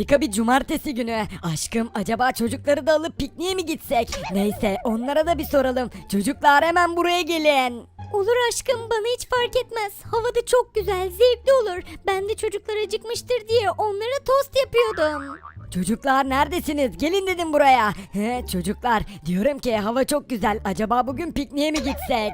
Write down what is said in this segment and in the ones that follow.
Harika bir cumartesi günü. Aşkım acaba çocukları da alıp pikniğe mi gitsek? Neyse onlara da bir soralım. Çocuklar hemen buraya gelin. Olur aşkım bana hiç fark etmez. Havada çok güzel, zevkli olur. Ben de çocuklar acıkmıştır diye onlara tost yapıyordum. Çocuklar neredesiniz? Gelin dedim buraya. He, çocuklar diyorum ki hava çok güzel. Acaba bugün pikniğe mi gitsek?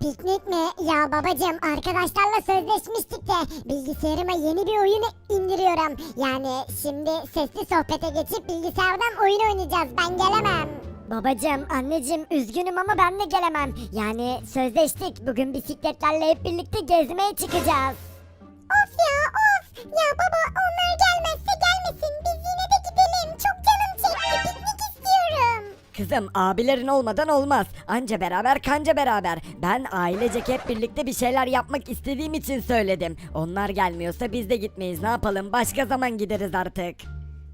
Piknik mi? Ya babacığım arkadaşlarla sözleşmiştik de bilgisayarıma yeni bir oyun indiriyorum. Yani şimdi sesli sohbete geçip bilgisayardan oyun oynayacağız ben gelemem. Babacım, anneciğim üzgünüm ama ben de gelemem. Yani sözleştik. Bugün bisikletlerle hep birlikte gezmeye çıkacağız. Of ya of. Ya baba onlar Kızım abilerin olmadan olmaz. Anca beraber kanca beraber. Ben ailecek hep birlikte bir şeyler yapmak istediğim için söyledim. Onlar gelmiyorsa biz de gitmeyiz. Ne yapalım? Başka zaman gideriz artık.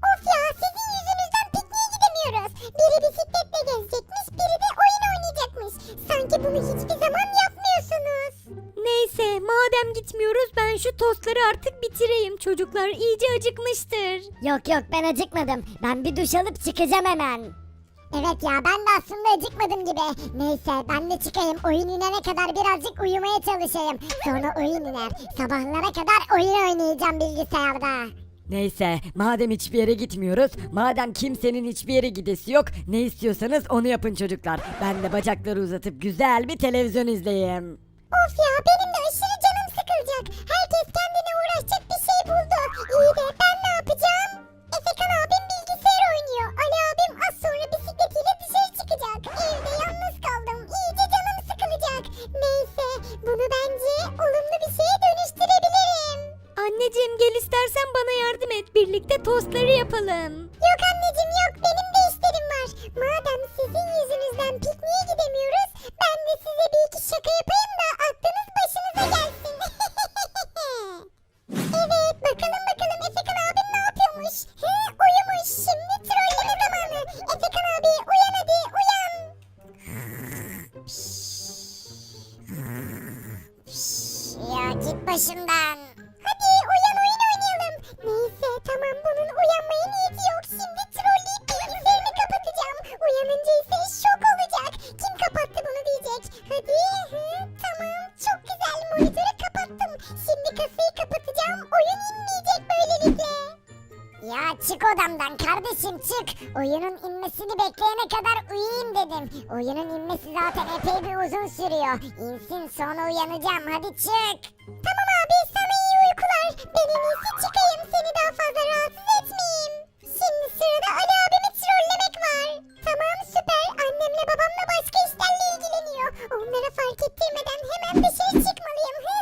Of ya sizin yüzünüzden pikniğe gidemiyoruz. Biri bisikletle gezecekmiş, biri de oyun oynayacakmış. Sanki bunu hiçbir zaman yapmıyorsunuz. Neyse, madem gitmiyoruz ben şu tostları artık bitireyim. Çocuklar iyice acıkmıştır. Yok yok ben acıkmadım. Ben bir duş alıp çıkacağım hemen. Evet ya ben de aslında acıkmadım gibi. Neyse ben de çıkayım oyun inene kadar birazcık uyumaya çalışayım. Sonra oyun iner. Sabahlara kadar oyun oynayacağım bilgisayarda. Neyse madem hiçbir yere gitmiyoruz, madem kimsenin hiçbir yere gidesi yok, ne istiyorsanız onu yapın çocuklar. Ben de bacakları uzatıp güzel bir televizyon izleyeyim. Of ya benim de aşırı canım sıkılacak. Herkes kendine uğraşacak bir şey buldu. İyi de gel istersen bana yardım et. Birlikte tostları yapalım. Yok anneciğim yok benim de işlerim var. Madem sizin yüzünüzden uyuyayım dedim. Oyunun inmesi zaten epey bir uzun sürüyor. İnsin sonra uyanacağım hadi çık. Tamam abi sana iyi uykular. Ben en iyisi çıkayım seni daha fazla rahatsız etmeyeyim. Şimdi sırada Ali abimi trollemek var. Tamam süper annemle babamla başka işlerle ilgileniyor. Onlara fark ettirmeden hemen dışarı çıkmalıyım. Hı,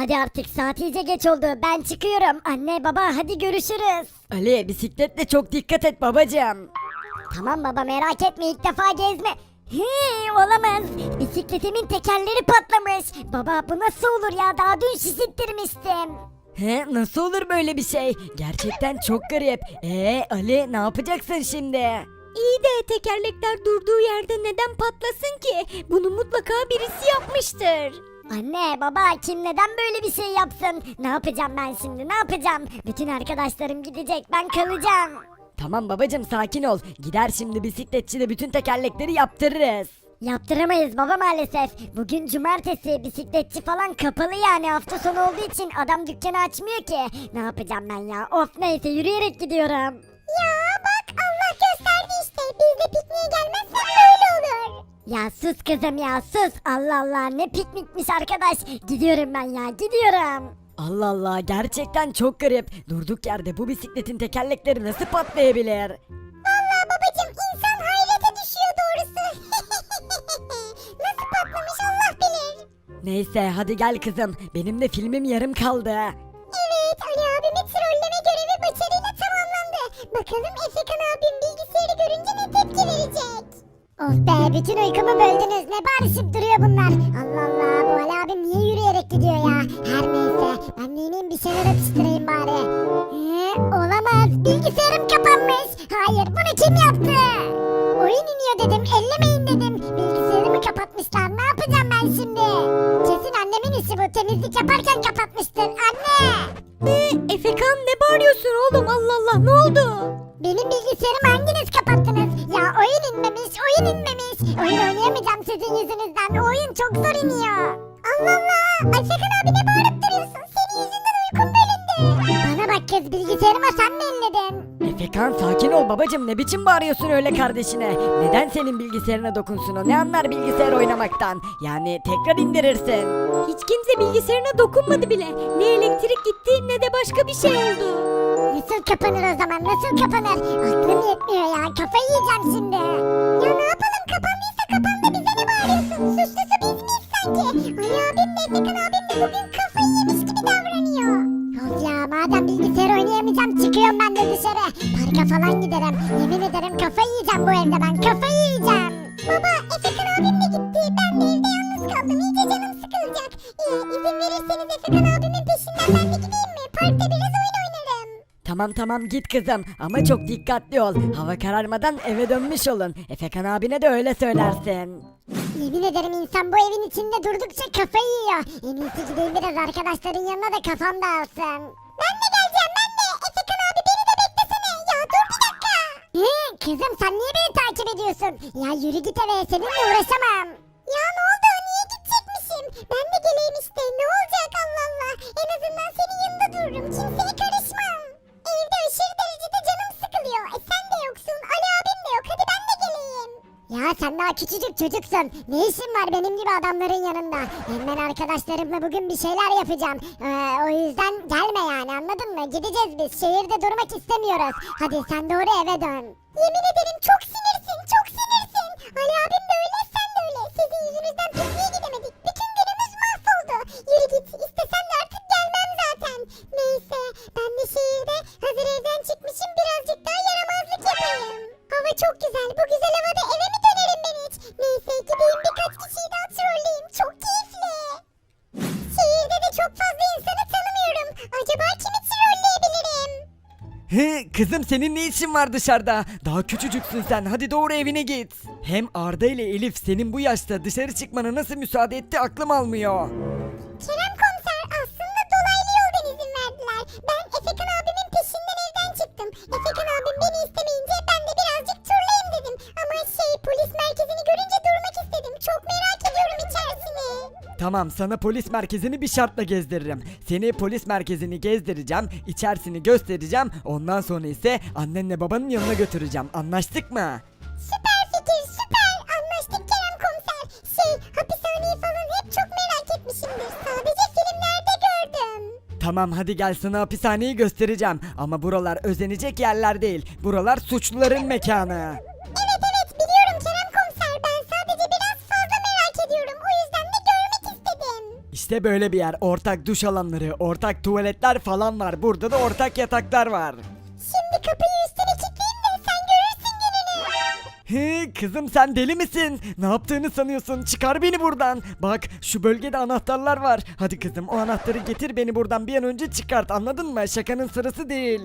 Hadi artık saat iyice geç oldu. Ben çıkıyorum. Anne baba hadi görüşürüz. Ali bisikletle çok dikkat et babacığım. Tamam baba merak etme ilk defa gezme. He olamaz. Bisikletimin tekerleri patlamış. Baba bu nasıl olur ya daha dün şişittirmiştim. He nasıl olur böyle bir şey? Gerçekten çok garip. Ee Ali ne yapacaksın şimdi? İyi de tekerlekler durduğu yerde neden patlasın ki? Bunu mutlaka birisi yapmıştır. Anne baba kim neden böyle bir şey yapsın? Ne yapacağım ben şimdi ne yapacağım? Bütün arkadaşlarım gidecek ben kalacağım. Tamam babacım sakin ol. Gider şimdi bisikletçide bütün tekerlekleri yaptırırız. Yaptıramayız baba maalesef. Bugün cumartesi bisikletçi falan kapalı yani hafta sonu olduğu için adam dükkanı açmıyor ki. Ne yapacağım ben ya? Of neyse yürüyerek gidiyorum. Ya bak Allah gösterdi işte. Biz de pikniğe gelmezsek böyle olur. Ya sus kızım ya sus. Allah Allah ne piknikmiş arkadaş. Gidiyorum ben ya gidiyorum. Allah Allah gerçekten çok garip. Durduk yerde bu bisikletin tekerlekleri nasıl patlayabilir? Vallahi babacım insan hayrete düşüyor doğrusu. Nasıl patlamış Allah bilir. Neyse hadi gel kızım. Benim de filmim yarım kaldı. Evet Ali abimi trolleme görevi başarıyla tamamlandı. Bakalım Efekan abim Of be bütün uykumu böldünüz. Ne bağırışıp duruyor bunlar. Allah Allah bu Ali abim niye yürüyerek gidiyor ya? Her neyse ben de ineyim bir şeyler atıştırayım bari. Ee, olamaz bilgisayarım kapanmış. Hayır bunu kim yaptı? Oyun iniyor dedim ellemeyin dedim. Bilgisayarımı kapatmışlar ne yapacağım ben şimdi? Kesin annemin işi bu temizlik yaparken kapatmıştır anne. Efekan ne bağırıyorsun oğlum Allah Allah ne oldu? Benim bilgisayarımı hanginiz kapattınız? Ya oyun inmemiş, oyun inmemiş. Oyun oynayamayacağım sizin yüzünüzden. Oyun çok zor iniyor. Allah Allah! Ayşekan abi ne bağırıp duruyorsun? Senin yüzünden uykum bölündü. Bana bak kız bilgisayarıma sen mi elledin? Efekan sakin ol babacım ne biçim bağırıyorsun öyle kardeşine? Neden senin bilgisayarına dokunsun o? Ne anlar bilgisayar oynamaktan? Yani tekrar indirirsin. Hiç kimse bilgisayarına dokunmadı bile. Ne elektrik gitti ne de başka bir şey oldu. Nasıl kapanır o zaman? Nasıl kapanır? Aklım yetmiyor ya. Kafayı yiyeceğim şimdi. Ya ne yapalım? Kapandıysa kapandı. Bize ne bağırıyorsun? Suçlusu biz miyiz sanki? Ali abim de Efekan abim de bugün kafayı yemiş gibi davranıyor. Of ya madem bilgisayar oynayamayacağım çıkıyorum ben de dışarı. Parka falan giderim. Yemin ederim kafayı yiyeceğim bu evde ben. Kafayı yiyeceğim. Baba Efekan abim de gitti. Ben de evde yalnız kaldım. İyice canım sıkılacak. Ee, izin verirseniz Efekan abimin peşinden ben de gideyim mi? Parkta biraz oyun oynarım. Tamam tamam git kızım ama çok dikkatli ol. Hava kararmadan eve dönmüş olun. Efekan abine de öyle söylersin. Yemin ederim insan bu evin içinde durdukça kafayı yiyor. En iyisi gideyim biraz arkadaşların yanına da kafam dağılsın. Ben de geleceğim ben de. Efekan abi beni de beklesene. Ya dur bir dakika. He, kızım sen niye beni takip ediyorsun? Ya yürü git eve seninle uğraşamam. Ya ne oldu niye gidecekmişim? Ben de geleyim işte ne olacak Allah Allah. En azından senin yanında dururum kimseye karışmam. Evde aşırı derecede canım sıkılıyor. E sen de yoksun Ali abim de yok hadi ben de geleyim. Ya sen daha küçücük çocuksun. Ne işin var benim gibi adamların yanında? Hem ben arkadaşlarımla bugün bir şeyler yapacağım. Ee, o yüzden gelme yani anladın mı? Gideceğiz biz. Şehirde durmak istemiyoruz. Hadi sen doğru eve dön. Yemin ederim çok sinirsin. Çok sinirsin. Ali abim de öyle sen de öyle. Sizin yüzünüzden pikniğe gidemedik. Bütün günümüz mahvoldu. Yürü git. Hava çok güzel. Bu güzel havada eve mi dönerim ben hiç? Neyse gideyim birkaç kişiyi daha trolleyeyim. Çok keyifli. Şehirde de çok fazla insanı tanımıyorum. Acaba kimi trolleyebilirim? He kızım senin ne işin var dışarıda? Daha küçücüksün sen hadi doğru evine git. Hem Arda ile Elif senin bu yaşta dışarı çıkmana nasıl müsaade etti aklım almıyor. Tamam sana polis merkezini bir şartla gezdiririm. Seni polis merkezini gezdireceğim, içerisini göstereceğim. Ondan sonra ise annenle babanın yanına götüreceğim. Anlaştık mı? Süper fikir süper. Anlaştık Kerem komiser. Şey hapishaneyi falan hep çok merak etmişimdir. Sadece filmlerde gördüm. Tamam hadi gel sana hapishaneyi göstereceğim. Ama buralar özenecek yerler değil. Buralar suçluların mekanı. İşte böyle bir yer. Ortak duş alanları, ortak tuvaletler falan var. Burada da ortak yataklar var. Şimdi kapıyı üstüne kilitleyeyim de sen görürsün gününü. He kızım sen deli misin? Ne yaptığını sanıyorsun? Çıkar beni buradan. Bak şu bölgede anahtarlar var. Hadi kızım o anahtarı getir beni buradan bir an önce çıkart anladın mı? Şakanın sırası değil.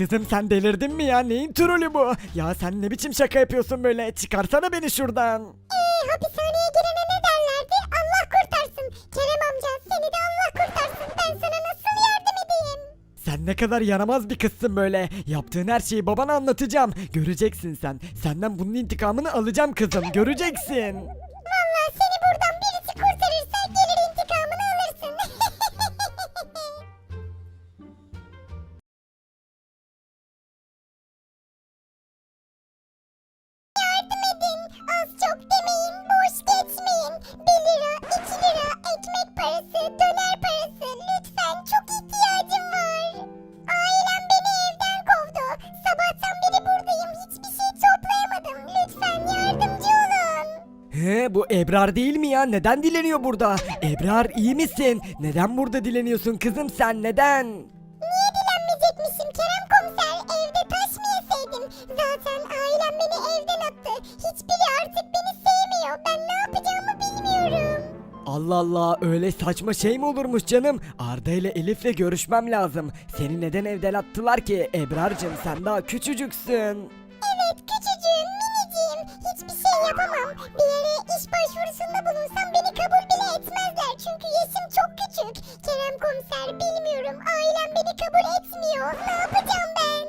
Kızım sen delirdin mi ya? Neyin trolü bu? Ya sen ne biçim şaka yapıyorsun böyle? Çıkarsana beni şuradan. Eee hapishaneye girene ne derlerdi? Allah kurtarsın. Kerem amca seni de Allah kurtarsın. Ben sana nasıl yardım edeyim? Sen ne kadar yaramaz bir kızsın böyle. Yaptığın her şeyi babana anlatacağım. Göreceksin sen. Senden bunun intikamını alacağım kızım. Göreceksin. Çok demeyin, boş geçmeyin. 1 lira, 2 lira, ekmek parası, döner parası. Lütfen çok ihtiyacım var. Ailem beni evden kovdu. Sabahtan beri buradayım. Hiçbir şey toplayamadım. Lütfen yardımcı olun. He bu Ebrar değil mi ya? Neden dileniyor burada? Ebrar iyi misin? Neden burada dileniyorsun kızım sen? Neden? Niye dilenmeyecekmişim Kerem komiser? Evde taş mı yeseydim? Zaten ailem beni evden attı. Hiçbiri artık beni Ben ne yapacağımı bilmiyorum. Allah Allah öyle saçma şey mi olurmuş canım? Arda ile Elif'le görüşmem lazım. Seni neden evden attılar ki? Ebrar'cığım sen daha küçücüksün. Evet küçücüğüm, miniciyim. Hiçbir şey yapamam. Bir yere iş başvurusunda bulunsam beni kabul bile etmezler. Çünkü yaşım çok küçük. Kerem komiser bilmiyorum. Ailem beni kabul etmiyor. Ne yapacağım ben?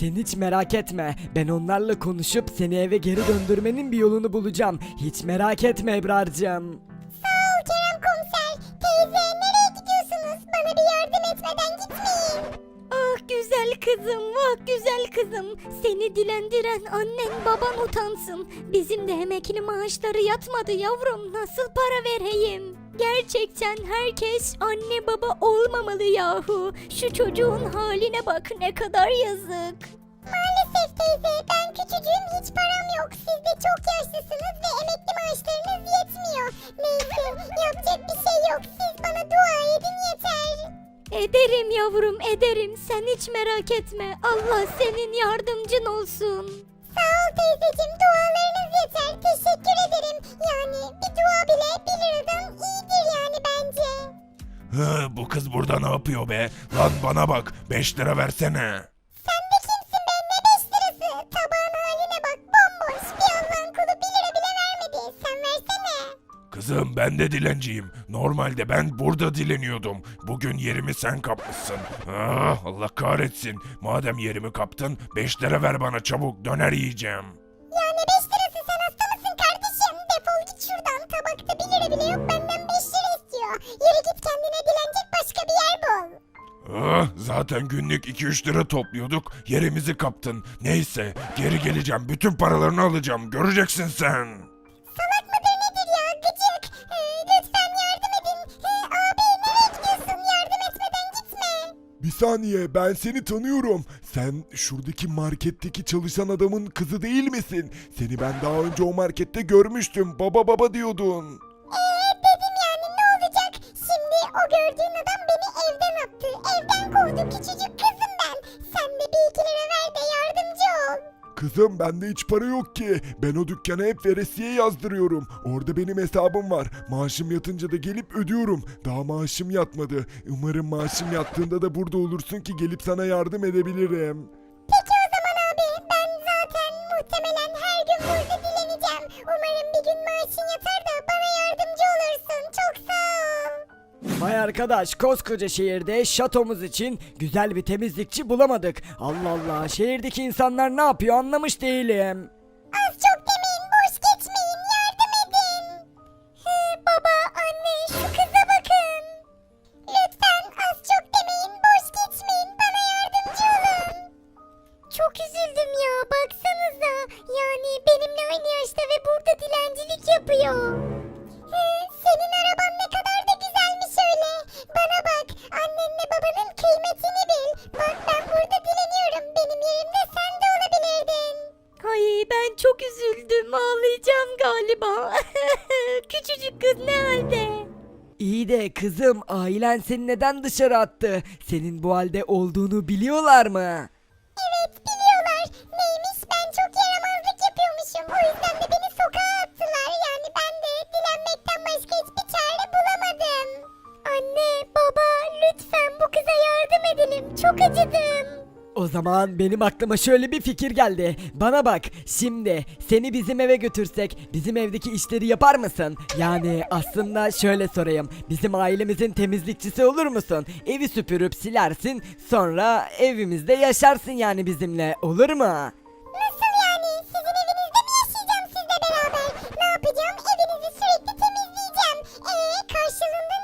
Sen hiç merak etme. Ben onlarla konuşup seni eve geri döndürmenin bir yolunu bulacağım. Hiç merak etme Ebrar'cığım. Sağ ol Kerem komiser. Teyze nereye gidiyorsunuz? Bana bir yardım etmeden gitmeyin. Ah güzel kızım, ah güzel kızım. Seni dilendiren annen baban utansın. Bizim de emekli maaşları yatmadı yavrum. Nasıl para vereyim? Gerçekten herkes anne baba olmamalı yahu. Şu çocuğun haline bak ne kadar yazık. Maalesef teyze ben küçücüğüm hiç param yok. Siz de çok yaşlısınız ve emekli maaşlarınız yetmiyor. Neyse yapacak bir şey yok. Siz bana dua edin yeter. Ederim yavrum ederim. Sen hiç merak etme. Allah senin yardımcın olsun. Sağ ol teyzeciğim dualarınız yeter. Teşekkür ederim. Yani bir dua bile bir liradan iyidir yani bence. Hı, bu kız burada ne yapıyor be? Lan bana bak 5 lira versene. Sen de kimsin be ne beş lirası? Tabağın haline bak bomboş. Bir Allah'ın kulu bir lira bile vermedi. Sen versene. Kızım ben de dilenciyim. Normalde ben burada dileniyordum. Bugün yerimi sen kapmışsın. Ah, Allah kahretsin. Madem yerimi kaptın 5 lira ver bana çabuk döner yiyeceğim. Ya ne 5 lirası sen hasta mısın kardeşim? Defol git şuradan. Tabakta 1 lira bile yok benden 5 lira istiyor. Yürü git kendine dilenecek başka bir yer bul. Ah, zaten günlük 2-3 lira topluyorduk. Yerimizi kaptın. Neyse geri geleceğim. Bütün paralarını alacağım. Göreceksin sen. saniye ben seni tanıyorum. Sen şuradaki marketteki çalışan adamın kızı değil misin? Seni ben daha önce o markette görmüştüm. Baba baba diyordun. Ee, dedim yani ne olacak? Şimdi o gördüğün adam beni evden attı. Evden kovdu. Küçücük kızım ben. Sen de bir iki lira ver. Kızım bende hiç para yok ki. Ben o dükkana hep veresiye yazdırıyorum. Orada benim hesabım var. Maaşım yatınca da gelip ödüyorum. Daha maaşım yatmadı. Umarım maaşım yattığında da burada olursun ki gelip sana yardım edebilirim. Peki o zaman abi ben zaten muhtemelen her gün burada dileneceğim. Umarım bir gün maaşın yatar da bana yardımcı olursun. Çok sağ ol. Vay arkadaş koskoca şehirde şatomuz için güzel bir temizlikçi bulamadık. Allah Allah şehirdeki insanlar ne yapıyor anlamış değilim. Seni neden dışarı attı? Senin bu halde olduğunu biliyorlar mı? Evet biliyorlar. Neymiş ben çok yaramazlık yapıyormuşum. O yüzden de beni sokağa attılar. Yani ben de dilenmekten başka hiçbir çare bulamadım. Anne baba lütfen bu kıza yardım edelim. Çok acıdım. O zaman benim aklıma şöyle bir fikir geldi. Bana bak şimdi seni bizim eve götürsek bizim evdeki işleri yapar mısın? Yani aslında şöyle sorayım. Bizim ailemizin temizlikçisi olur musun? Evi süpürüp silersin sonra evimizde yaşarsın yani bizimle olur mu? Yani? Sizin evinizde yaşayacağım sizle beraber? Ne yapacağım? Evinizi sürekli temizleyeceğim. Eee karşılığında?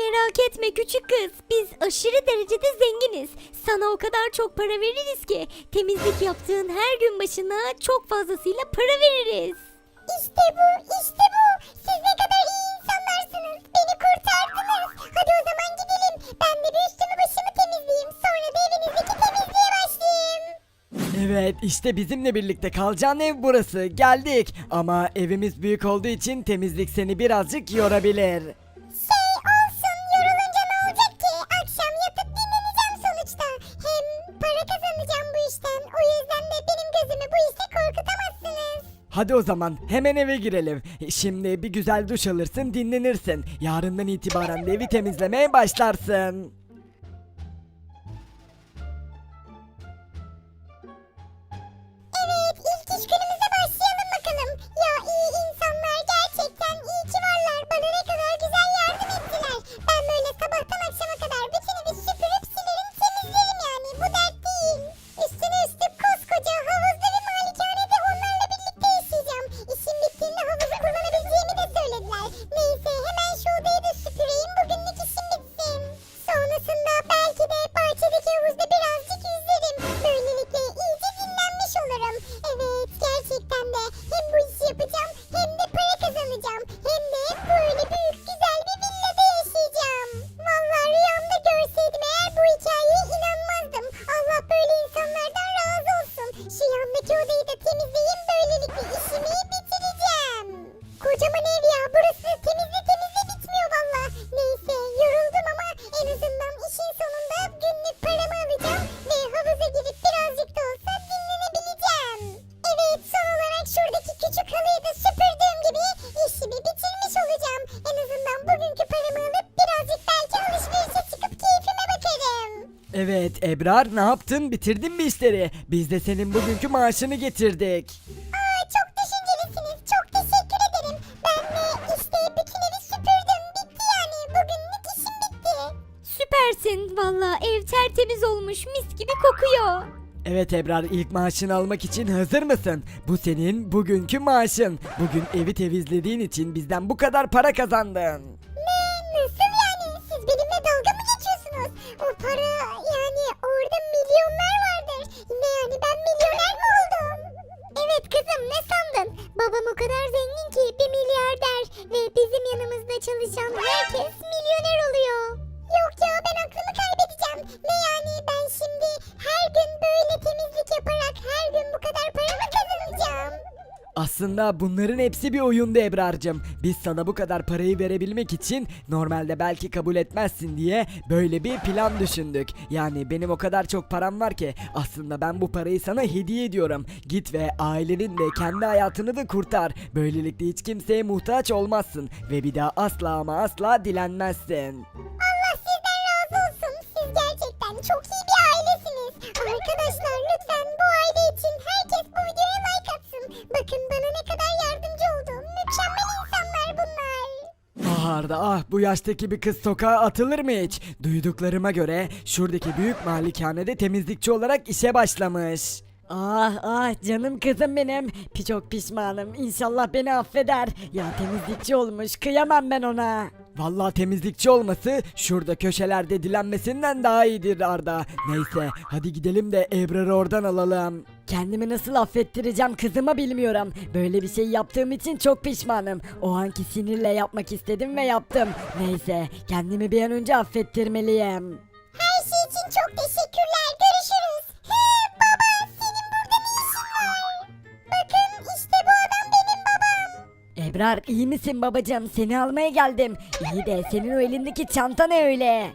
Merak etme küçük kız. Biz aşırı derecede zenginiz. Sana o kadar çok para veririz ki temizlik yaptığın her gün başına çok fazlasıyla para veririz. İşte bu, işte bu. Siz ne kadar iyi insanlarsınız. Beni kurtardınız. Hadi o zaman gidelim. Ben de bir üstümü başımı temizleyeyim. Sonra da evinizdeki temizliğe başlayayım. Evet işte bizimle birlikte kalacağın ev burası geldik ama evimiz büyük olduğu için temizlik seni birazcık yorabilir. O yüzden de benim gözümü bu işte korkutamazsınız. Hadi o zaman hemen eve girelim. Şimdi bir güzel duş alırsın dinlenirsin. Yarından itibaren evi temizlemeye başlarsın. Ebrar ne yaptın bitirdin mi işleri? Biz de senin bugünkü maaşını getirdik. Aa çok düşüncelisiniz. Çok teşekkür ederim. Ben de işte bütün evi süpürdüm. Bitti yani. Bugünlük işim bitti. Süpersin. Valla ev tertemiz olmuş mis gibi kokuyor. Evet Ebrar ilk maaşını almak için hazır mısın? Bu senin bugünkü maaşın. Bugün evi temizlediğin için bizden bu kadar para kazandın. Babam o kadar zengin ki bir milyarder ve bizim yanımızda çalışan herkes milyoner oluyor. Yok ya ben aklımı kaybedeceğim. Ne yani ben şimdi her gün böyle temizlik yaparak her gün bu kadar? Aslında bunların hepsi bir oyundu Ebrar'cığım. Biz sana bu kadar parayı verebilmek için normalde belki kabul etmezsin diye böyle bir plan düşündük. Yani benim o kadar çok param var ki aslında ben bu parayı sana hediye ediyorum. Git ve ailenin de kendi hayatını da kurtar. Böylelikle hiç kimseye muhtaç olmazsın ve bir daha asla ama asla dilenmezsin. Allah sizden razı olsun. Siz gerçekten çok iyi bir ailesiniz. Arkadaşlar lütfen bu aile için herkes bu videoya. Bakın bana ne kadar yardımcı oldu. Mükemmel insanlar bunlar. Ah Arda ah bu yaştaki bir kız sokağa atılır mı hiç? Duyduklarıma göre şuradaki büyük malikanede temizlikçi olarak işe başlamış. Ah ah canım kızım benim. Pi- Çok pişmanım. İnşallah beni affeder. Ya temizlikçi olmuş. Kıyamam ben ona. Vallahi temizlikçi olması şurada köşelerde dilenmesinden daha iyidir Arda. Neyse hadi gidelim de Ebrar'ı oradan alalım. Kendimi nasıl affettireceğim kızıma bilmiyorum. Böyle bir şey yaptığım için çok pişmanım. O anki sinirle yapmak istedim ve yaptım. Neyse kendimi bir an önce affettirmeliyim. Her şey için çok teşekkürler. Görüşürüz. Ebrar iyi misin babacığım? Seni almaya geldim. İyi de senin o elindeki çanta ne öyle?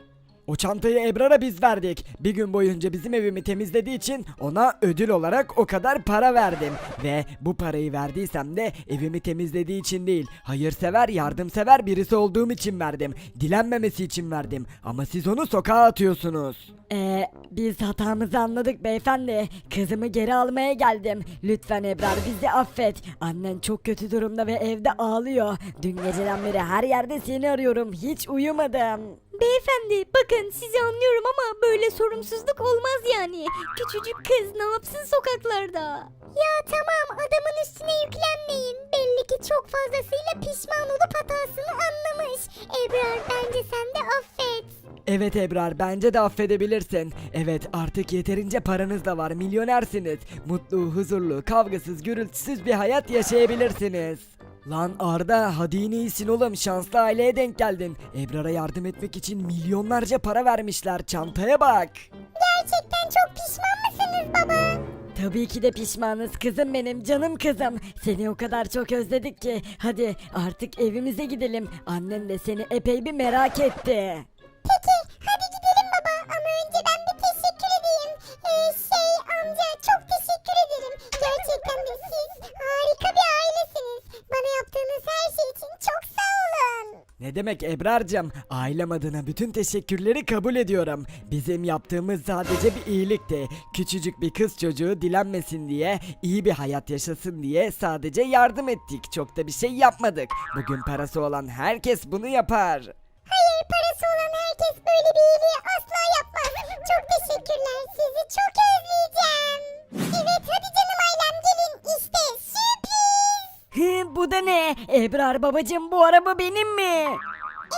O çantayı Ebrar'a biz verdik. Bir gün boyunca bizim evimi temizlediği için ona ödül olarak o kadar para verdim. Ve bu parayı verdiysem de evimi temizlediği için değil, hayırsever, yardımsever birisi olduğum için verdim. Dilenmemesi için verdim. Ama siz onu sokağa atıyorsunuz. Ee, biz hatamızı anladık beyefendi. Kızımı geri almaya geldim. Lütfen Ebrar bizi affet. Annen çok kötü durumda ve evde ağlıyor. Dün geceden beri her yerde seni arıyorum. Hiç uyumadım. Beyefendi bakın sizi anlıyorum ama böyle sorumsuzluk olmaz yani. Küçücük kız ne yapsın sokaklarda? Ya tamam adamın üstüne yüklenmeyin. Belli ki çok fazlasıyla pişman olup hatasını anlamış. Ebrar bence sen de affet. Evet Ebrar bence de affedebilirsin. Evet artık yeterince paranız da var milyonersiniz. Mutlu, huzurlu, kavgasız, gürültüsüz bir hayat yaşayabilirsiniz. Lan Arda hadi yine iyisin oğlum şanslı aileye denk geldin. Ebrar'a yardım etmek için milyonlarca para vermişler çantaya bak. Gerçekten çok pişman mısınız baba? Tabii ki de pişmanız kızım benim canım kızım. Seni o kadar çok özledik ki. Hadi artık evimize gidelim. Annen de seni epey bir merak etti. Peki hadi gidelim baba ama önce ben bir teşekkür edeyim. Ee, şey amca çok. Gerçekten de siz harika bir ailesiniz. Bana yaptığınız her şey için çok sağ olun. Ne demek Ebrar'cığım? Ailem adına bütün teşekkürleri kabul ediyorum. Bizim yaptığımız sadece bir iyilikti. Küçücük bir kız çocuğu dilenmesin diye, iyi bir hayat yaşasın diye sadece yardım ettik. Çok da bir şey yapmadık. Bugün parası olan herkes bunu yapar. Hayır parası olan herkes böyle bir iyiliği asla yapmaz. Çok teşekkürler sizi çok özleyeceğim. Evet hadi canım ailem gelin işte sürpriz. Hı, bu da ne? Ebrar babacığım bu araba benim mi?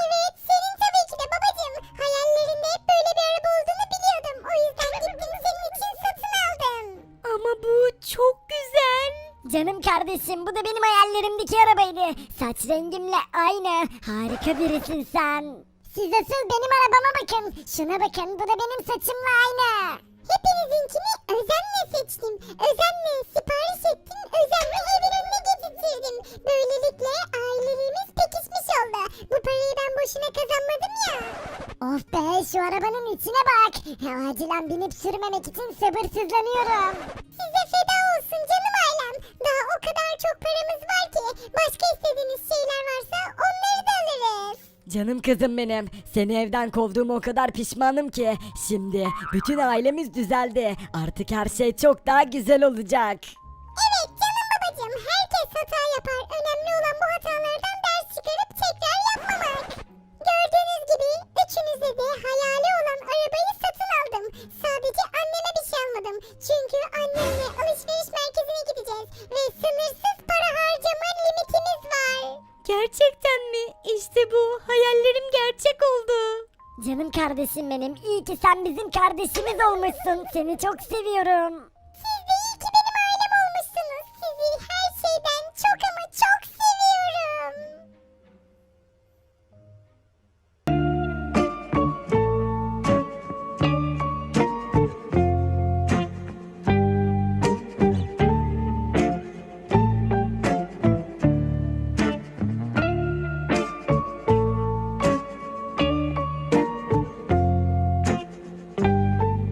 Evet senin tabii ki de babacığım. Hayallerinde hep böyle bir araba olduğunu biliyordum. O yüzden gittim senin için satın aldım. Ama bu çok güzel. Canım kardeşim bu da benim hayallerimdeki arabaydı. Saç rengimle aynı. Harika birisin sen. Siz asıl benim arabama bakın. Şuna bakın bu da benim saçımla aynı. Hepinizinkini özenle seçtim. Özenle sipariş ettim. Özenle evin önüne. Böylelikle ailelerimiz pekişmiş oldu. Bu parayı ben boşuna kazanmadım ya. Of be şu arabanın içine bak. Acilen binip sürmemek için sabırsızlanıyorum. Canım kızım benim. Seni evden kovduğuma o kadar pişmanım ki. Şimdi bütün ailemiz düzeldi. Artık her şey çok daha güzel olacak. Evet canım babacığım herkes hata yapar. Önemli olan bu hatalardan ders çıkarıp tekrar yapmamak. Gördüğünüz gibi üçünüze de hayali olan arabayı satın aldım. Sadece anneme bir şey almadım. Kardeşim benim. İyi ki sen bizim kardeşimiz olmuşsun. Seni çok seviyorum.